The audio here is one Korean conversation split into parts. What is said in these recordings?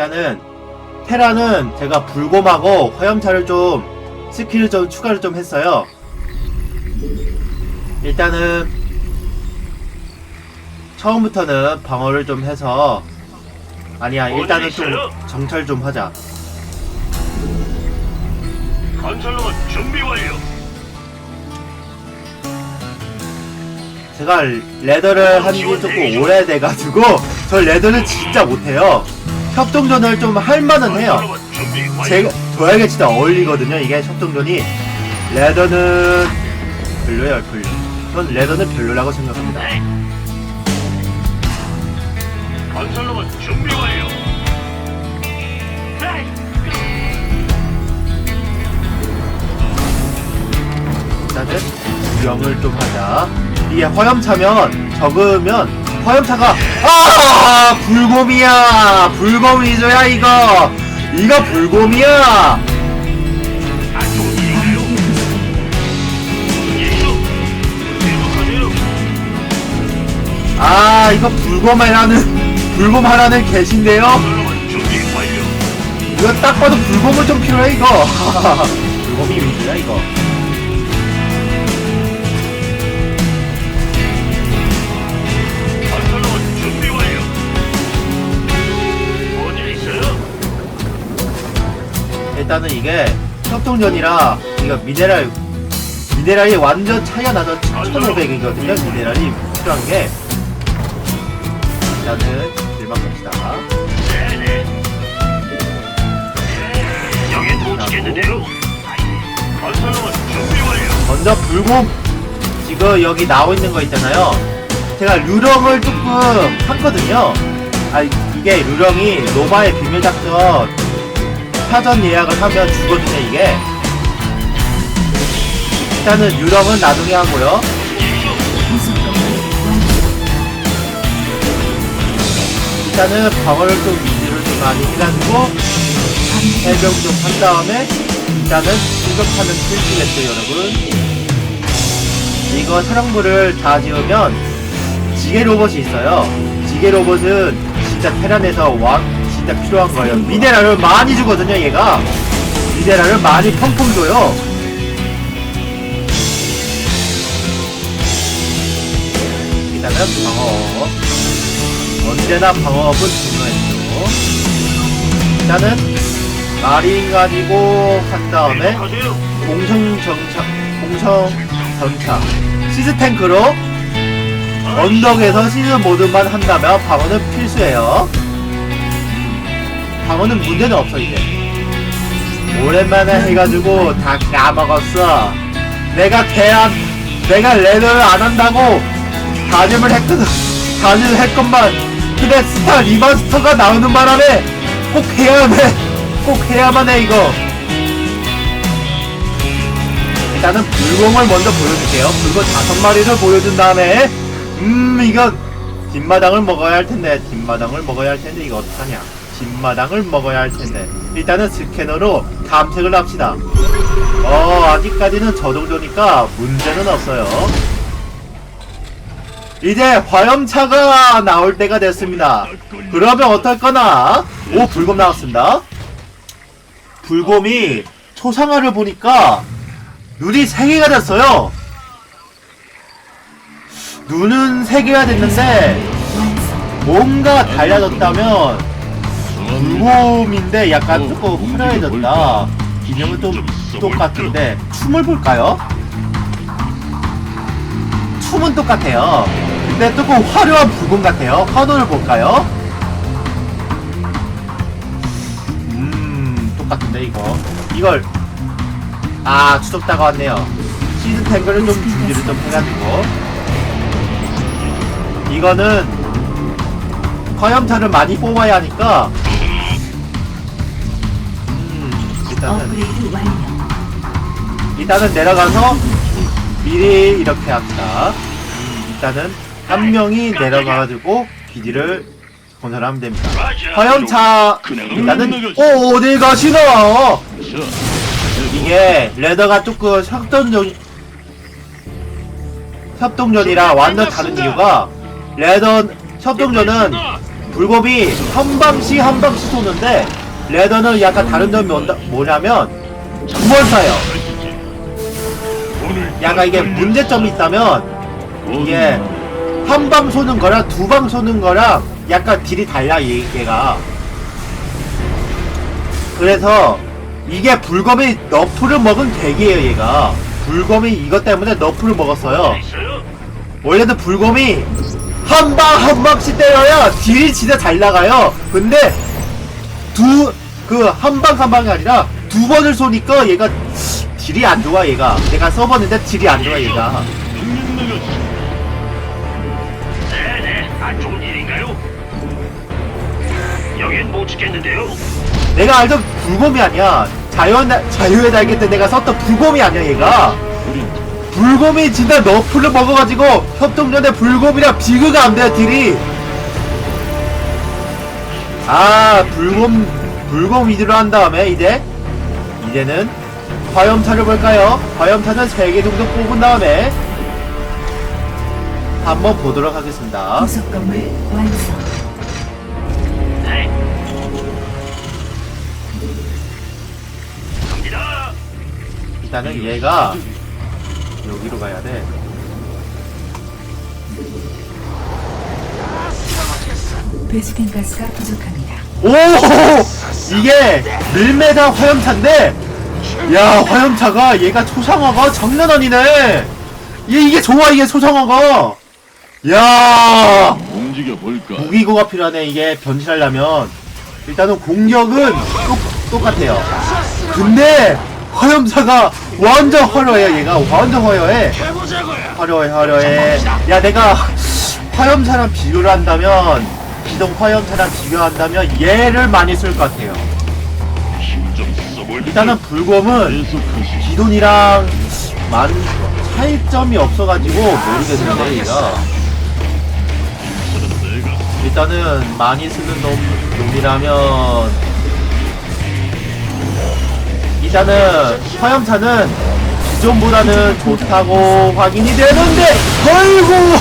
일단은 테라는 제가 불곰하고 화염차를 좀 스킬을 좀 추가를 좀 했어요. 일단은 처음부터는 방어를 좀 해서 아니야 일단은 좀 정찰 좀 하자. 건설로봇 준비 완료. 제가 레더를 한지 조금 오래돼가지고 저 레더를 진짜 못해요. 협동전을 좀 할만은 해요. 제가 저에게 진짜 어울리거든요. 이게 협동전이 레더는 별로예요, 별로. 전 레더는 별로라고 생각합니다. 네. 건설로봇 준비 완료. 네. 일단은 구경을 좀 하자. 이게 화염차면 적으면 화염차가 아 불곰이야 불곰이죠야 이거 이거 불곰이야. 아 이거 계신데요 건설로봇 준비 완료. 이거 딱 봐도 불곰은 좀 필요해 이거 불곰이 위주야 이거 일단은 이게 협동전이라 이거 미네랄 미네랄이 완전 차이가 나서 1500이거든요. 미네랄이 필요한 게. 일단은 길만 완료. 먼저 불곰 지금 여기 나와 있는 거 있잖아요. 제가 루령을 조금 샀거든요. 아 이게 루령이 로마의 비밀작전 사전 예약을 하면 주거든요 이게. 일단은 유령은 나중에 하고요. 일단은 방어를 좀 위주로 좀 많이 해가지고 해병 좀 한 다음에 일단은 공격하는 필수겠죠 여러분. 이거 사령부를 다 지으면 지게 로봇이 있어요. 지게 로봇은 진짜 테란에서 와 진짜 필요한 거예요. 미네랄을 많이 주거든요 얘가. 미네랄을 많이 펑펑 줘요. 일단은 방어 언제나 방어업은 중요했죠. 일단은 마린 가지고 한 다음에. 공성 정차 공성 전차. 시즈 탱크로 언덕에서 시즈 모드만 한다면 방어는 필수예요. 방어는 문제는 없어 이제. 오랜만에 해가지고 다 까먹었어. 내가 대안 내가 레더를 안 한다고 다짐을 했거든. 다짐을 했건만 근데 스타 리마스터가 나오는 바람에 꼭 해야만 해. 꼭 해야만 해 이거. 일단은 불공을 먼저 보여줄게요. 불공 다섯 마리를 보여준 다음에 음 이거 뒷마당을 먹어야 할 텐데 뒷마당을 먹어야 할 텐데 이거 어떡하냐? 뒷마당을 먹어야 할 텐데 일단은 스캐너로 탐색을 합시다. 어 아직까지는 저 정도니까 문제는 없어요. 이제 화염차가 나올 때가 됐습니다. 그러면 어떨거나 오 불곰 나왔습니다. 불곰이 초상화를 보니까 눈이 세 개가 됐어요. 눈은 세 개가 됐는데 뭔가 달라졌다면 불곰인데 약간 조금 화려해졌다. 기능은 좀 똑같은데 춤을 볼까요? 춤은 똑같아요. 근데 조금 화려한 불곰 같아요. 화도를 볼까요? 음 똑같은데 이거 이걸 아 추적다가 왔네요 시즌 탱크를 좀 준비를 좀 해가지고 이거는 화염차를 많이 뽑아야 하니까 일단은 업그레이드 완료. 일단은 내려가서 미리 이렇게 합시다. 음, 일단은 한 명이 내려가가지고 기지를 건설하면 됩니다. 화염차 일단은 오 어딜 가시나? 이게 레더가 조금 협동전 협동전이라 완전 다른 이유가 레더 협동전은 불곰이 한 방씩 한 방씩 쏘는데 레더는 약간 다른 점이 뭔다, 뭐냐면 쏴요. 오늘 약간 이게 문제점이 있다면 이게 한 방 쏘는 거랑 두 방 쏘는 거랑 약간 딜이 달라 얘- 얘가 그래서 이게 불검이 너프를 먹은 덱이에요 얘가 불검이 이것 때문에 너프를 먹었어요? 원래는 불검이 한 방 한 방씩 때려야 딜이 진짜 잘 나가요 근데 두 그 한 방 한 방이 아니라 두 번을 쏘니까 얘가 딜이 안 좋아 얘가 내가 써봤는데 딜이 안 좋아 얘가 네네. 안 좋은 일인가요? 여긴 못 지켰는데요. 내가 알던 불곰이 아니야. 자연, 자유의 날개 때 내가 썼던 불곰이 아니야, 얘가. 불곰이 진짜 너프를 먹어가지고 협동전에 불곰이랑 비교가 안 돼요, 딜이. 아, 불곰, 불곰 위주로 한 다음에 이제, 이제는 화염차를 볼까요? 화염차는 3개 정도 뽑은 다음에 한번 보도록 하겠습니다. 건물 완성. 일단은 얘가 여기로 가야 돼. 베스킨 가스가 부족합니다. 오! 이게 밀메다 화염차인데, 야, 화염차가 얘가 초상화가 장난 아니네! 얘, 이게 좋아, 이게 초상화가! 야 움직여 볼까? 무기고가 필요하네, 이게 변신하려면. 일단은 공격은 똑, 똑같아요. 근데, 화염차가 완전 화려해, 얘가. 완전 화려해. 화려해, 화려해. 야, 내가 화염차랑 비교를 한다면, 기동 화염차랑 비교한다면 얘를 많이 쓸 것 같아요. 일단은 불곰은. 기돈이랑 많은 차이점이 없어가지고 모르겠는데 얘가 일단은 많이 쓰는 놈, 놈이라면 일단은 화염차는 기존보다는 좋다고 확인이 되는데 어이구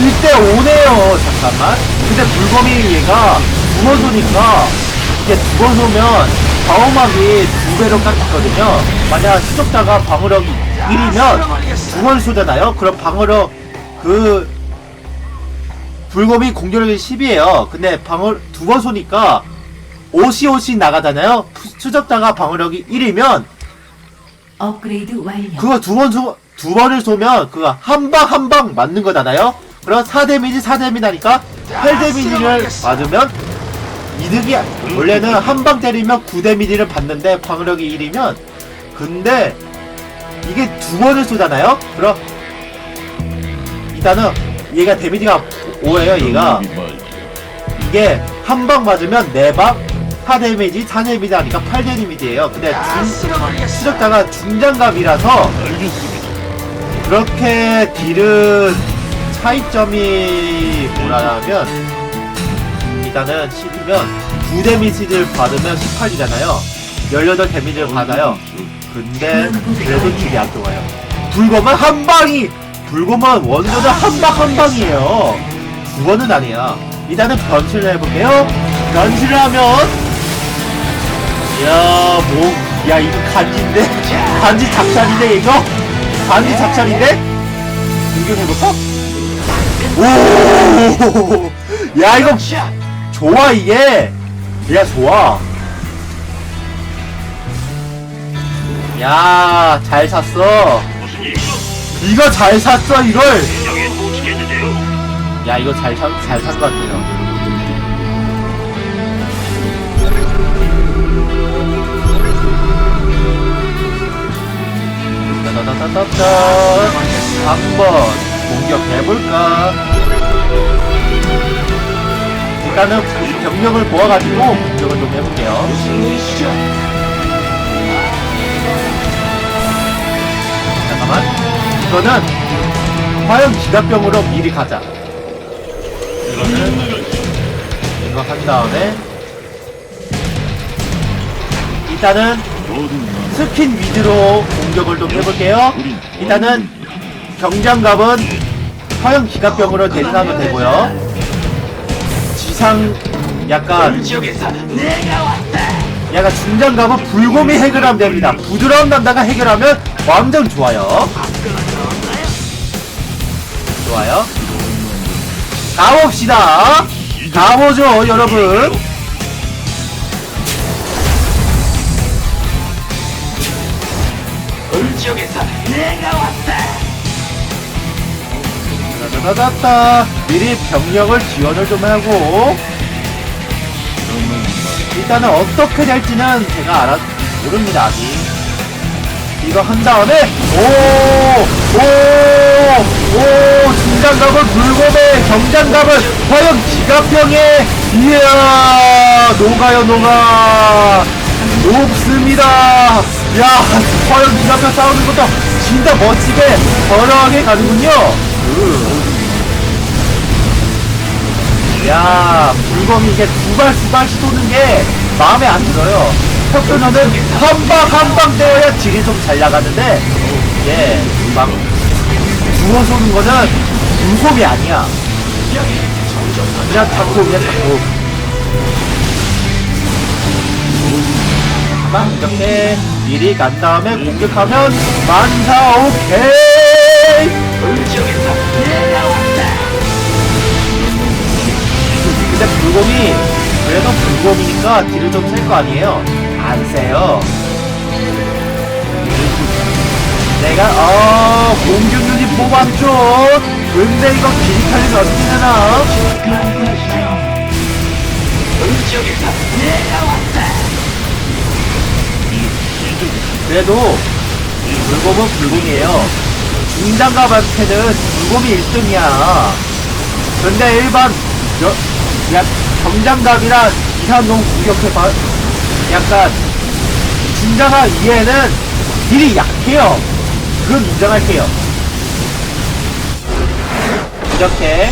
이때 오네요 잠깐만 근데 불검이 얘가 두 번 쏘니까 이게 두 번 쏘면 방어막이 두 배로 깎였거든요 만약 수족자가 방어력이 1이면 두 번 쏘잖아요 그럼 방어력 그 불검이 공격력이 10이에요. 근데 방어 두 번 쏘니까 오시오시 나가잖아요. 푸- 추적자가 방어력이 1이면 업그레이드 완료. 그거 두번 쏘, 두 번을 쏘면 그거 한 방 한 방 맞는 거잖아요. 그럼 4 데미지 4 데미지 나니까 8 데미지를 맞으면 이득이 원래는 한 방 때리면 9 데미지를 받는데 방어력이 1이면 근데 이게 두 번을 쏘잖아요. 그럼 일단은 얘가 데미지가 5예요. 얘가. 이게 한 방 맞으면 4방 4데미지 4데미지 하니까 8데미지예요 근데 중, 수적자가 중장갑이라서. 그렇게 딜은 차이점이 뭐라면 일단은 10이면 9 데미지를 받으면 18이잖아요 18 데미지를 받아요 근데 그래도 딜이 안 좋아요 불검은 한 방이 불검은 원조는 한방 한 방이에요 두 번은 아니야 일단은 변신을 해볼게요 변신을 하면 야, 뭐, 야, 이거 간지인데? 간지 작살인데, 이거? 간지 작살인데? 공격해볼까? 오! 야, 이거, 좋아, 이게! 야, 좋아. 야, 잘 샀어. 무슨? 이거 잘 샀어, 이걸! 야, 이거 잘 산, 잘산 것 같아요. 따다다다다다. 한번 공격해볼까? 일단은 병력을 모아가지고 공격을 좀 해볼게요. 잠깐만. 이거는 화염 기갑병으로 미리 가자. 이거는 이거 한 다음에 일단은 스킨 위주로 공격을 좀 해볼게요. 일단은 경장갑은 화염 기갑병으로 대신하면 되고요. 중창 약간. 약간 중장갑은 불곰이 해결하면 됩니다. 부드러운 남자가 해결하면 완전 좋아요. 좋아요. 가봅시다. 가보죠, 여러분. 울 지역에서 내가 따다다다다. 미리 병력을 지원을 좀 하고. 일단은 어떻게 될지는 제가 알아 모릅니다 아직. 이거 한 다음에 오오오! 중장갑은 불곰에 경장갑은 화염 지갑병에 이야! 녹아요 녹아. 녹습니다. 야 화염 지갑병 싸우는 것도 진짜 멋지게 저렴하게 가는군요. 음. 야, 불검이 이게 두 발, 두 발씩 쏘는 게 마음에 안 들어요. 혁도전은 한 방, 한방 때려야 딜이 좀 잘 나가는데, 예, 막, 주워 쏘는 거는 불검이 아니야. 그냥 잡고, 그냥 잡고. 막 이렇게 미리 간 다음에 공격하면 만사 오케이! 근데 불곰이 그래도 불곰이니까 딜을 좀셀거 아니에요? 안 세요. 내가 어 유닛 뽑았죠. 근데 이거 기리칼리는 어떻게 되나? 그래도 불곰은 불곰이에요. 중장갑한테는 불곰이 1등이야. 근데 일반 여, 야, 정장갑이랑 이산동 공격해봐. 약간 중장갑 이해는 딜이 약해요. 그건 인정할게요. 이렇게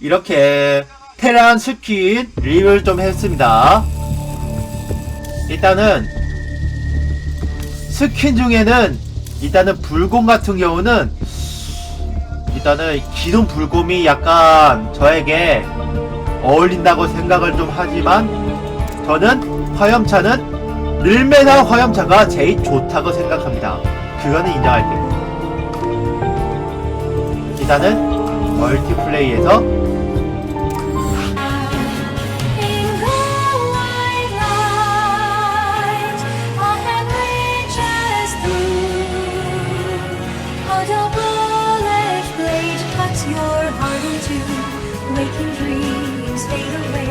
이렇게 테란 스킨 리뷰를 좀 했습니다. 일단은 스킨 중에는 일단은 불곰 같은 경우는 일단은 기존 불곰이 약간 저에게 어울린다고 생각을 좀 하지만 저는 화염차는 늘메나 화염차가 제일 좋다고 생각합니다. 그거는 인정할게요. 일단은 멀티플레이에서 waking dreams fade away.